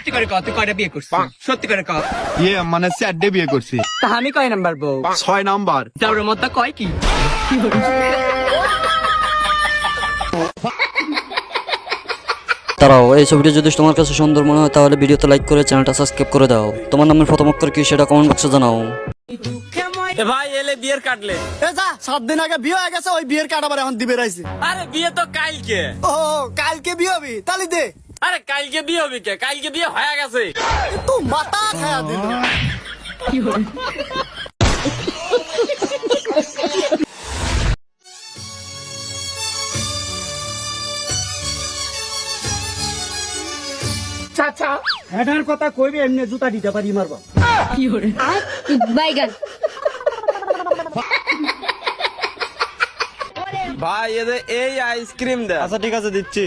সত্যি করে কত কয়টা বিয়ে করছিস? সত্যি করে ক ইয়ে মানে চারটে বিয়ে করছি। তা আমি কয় নাম্বার বউ? ছয় নাম্বার। তার মধ্যে কয় কি? তারাও এই ছবিটি যদি তোমার কাছে সুন্দর মনে হয় তাহলে ভিডিওতে লাইক করে চ্যানেলটা সাবস্ক্রাইব করে দাও। তোমার নামের প্রথম অক্ষর কি সেটা কমেন্ট বক্সে জানাও। এ ভাই এলে বিয়ের কাটলে এ যা সাত দিন আগে বিয়ে হয়ে গেছে ওই বিয়ের কার্ড আবার এখন দিবে রাইছে আরে বিয়ে তো কালকে। ও কালকে বিয়ে হবি তাহলে দে। আরে কালকে বিয়ে হবে কে? কালকে বিয়ে হয়ে গেছে। তুই মাথা খায়া দিল। হেডার কথা কইবে এমনি জুতা দিতে পারি মারবা বাইগান ভাই এদের এই আইসক্রিম দে। আচ্ছা ঠিক আছে দিচ্ছি।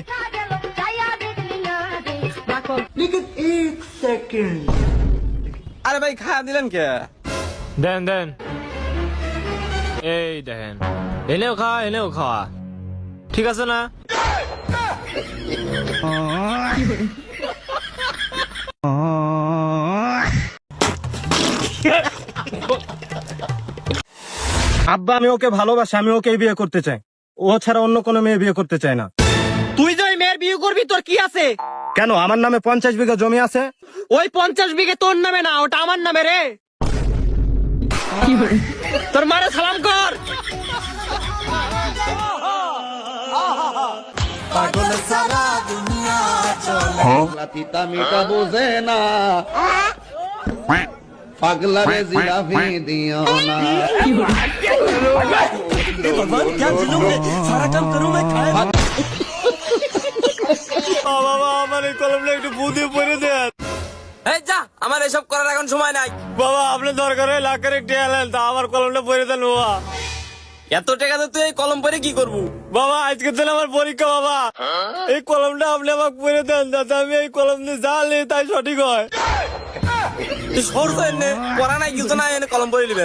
আরে ভাই খাওয়া দিলেন কে? দেন দেন। এই দেখেন। এনেও খাওয়া এনেও খাওয়া ঠিক আছে না? আব্বা আমি ওকে ভালোবাসি আমি ওকে বিয়ে করতে চাই। ও ছাড়া অন্য কোনো মেয়ে বিয়ে করতে চায় না। তুই যে ওই মেয়ের বিয়ে করবি তোর কি আছে? কেন? আমার নামে পঞ্চাশ বিঘা জমি আছে? ওই পঞ্চাশ বিঘে তোর নামে না ওটা আমার নামে রে। তোর মারে সালাম কর। তিতা মিটা বোঝে না। পাগলা রে জিরাফি দিও না। বাবা আমার এই কলমটা একটু বুদ্ধি পরে দেন। এই যা আমার এসব করার এখন সময় নাই। বাবা আপনার দরকার হয় লাখের একটি এলেন তা আমার কলমটা পরে দেন বাবা। এত টাকা তো তুই এই কলম পরে কি করবু? বাবা আজকে দিন আমার পরীক্ষা বাবা। এই কলমটা আপনি আমাকে পরে দেন যাতে আমি এই কলম দিয়ে যা লি তাই সঠিক হয়। তুই সর তো এনে পড়া নাই কিছু নাই এনে কলম পরে লিবে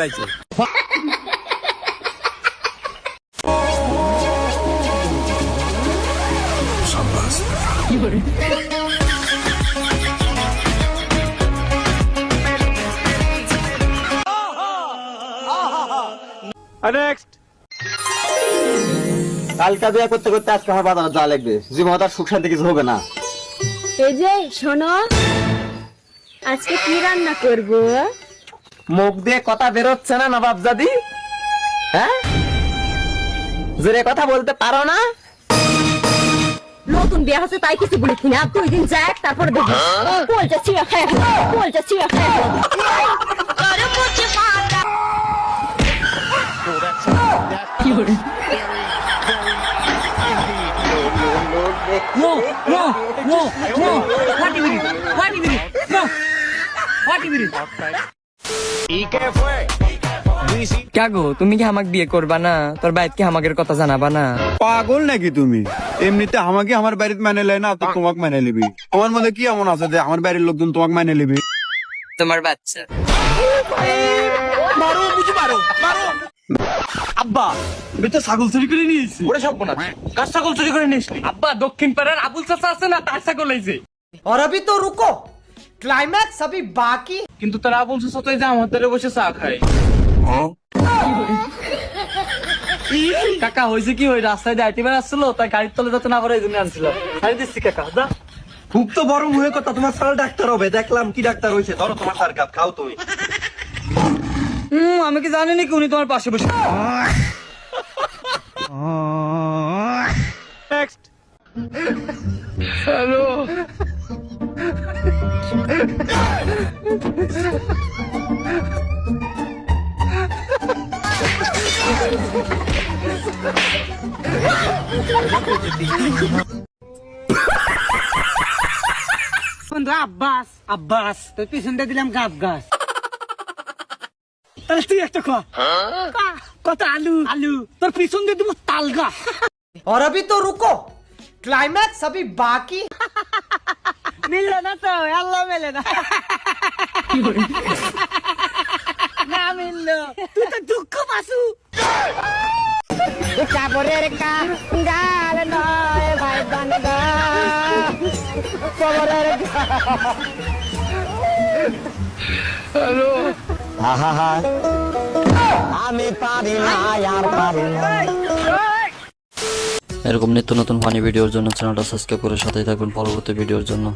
নেক্সট কালকা বিয়ে করতে করতে আজকে আমার বাজার যা লাগবে। জীবন তার সুখ শান্তি কিছু হবে না। এই যে শোনো। আজকে কি রান্না করব? মুখ দিয়ে কথা বেরোচ্ছে না নবাব জাদি হ্যাঁ? জোরে কথা বলতে পারো না? নতুন বিয়ে হচ্ছে তাই কিছু বলিস না দুই দিন যাক তারপর দেখবি বলছে চিয়া খায় বলছে চিয়া খায় আরে মুঝে মারা কে গো তুমি কি আমাকে বিয়ে করবা না তোর বাইত কি আমাকে কথা জানাবা না পাগল নাকি তুমি এমনিতে আমাকে আমার বাড়িতে মানে লেয় না তো তোমাকে মানে নিবি আমার মধ্যে কি এমন আছে যে আমার বাড়ির লোকজন তোমাকে মানে নিবি তোমার বাচ্চা আব্বা আমি তো ছাগল চুরি করে নিয়েছি ওরে সব না কার ছাগল চুরি করে নিস আব্বা দক্ষিণ পাড়ার আবুল চাচা আছে না তার ছাগল হয়েছে और अभी तो रुको क्लाइमैक्स अभी बाकी কিন্তু তার আবুল চাচা তো এই যে আমাদের বসে চা খায় কাকা হয়েছে কি ওই রাস্তায় দিয়ে আইতে আসছিল তাই গাড়ির তলে যাতে না পারে এই জন্য আনছিল। ছাড়ি দিচ্ছি কাকা যা। খুব তো বড় মুখে কথা তোমার স্যার ডাক্তার হবে দেখলাম কি ডাক্তার হয়েছে ধরো তোমার স্যার কাপ খাও তুমি। হুম আমি কি জানি নাকি উনি তোমার পাশে বসে নেক্সট আব্বাস আব্বাস তোর পিছনটা দিলাম গাব গাছ তাহলে তুই একটা খা কত আলু আলু তোর পিছন দিয়ে দেবো তাল গাছ और अभी तो रुको क्लाइमैक्स अभी बाकी মিললো না তো আল্লাহ মেলে না না মিললো তুই তো দুঃখ পাসু কাপড়ের গাল নয় ভাই বান্দা কবরের আমি পারি না আর পারি না। এরকম নিত্য নতুন ফানি ভিডিওর জন্য চ্যানেলটা সাবস্ক্রাইব করে সাথেই থাকবেন পরবর্তী ভিডিওর জন্য।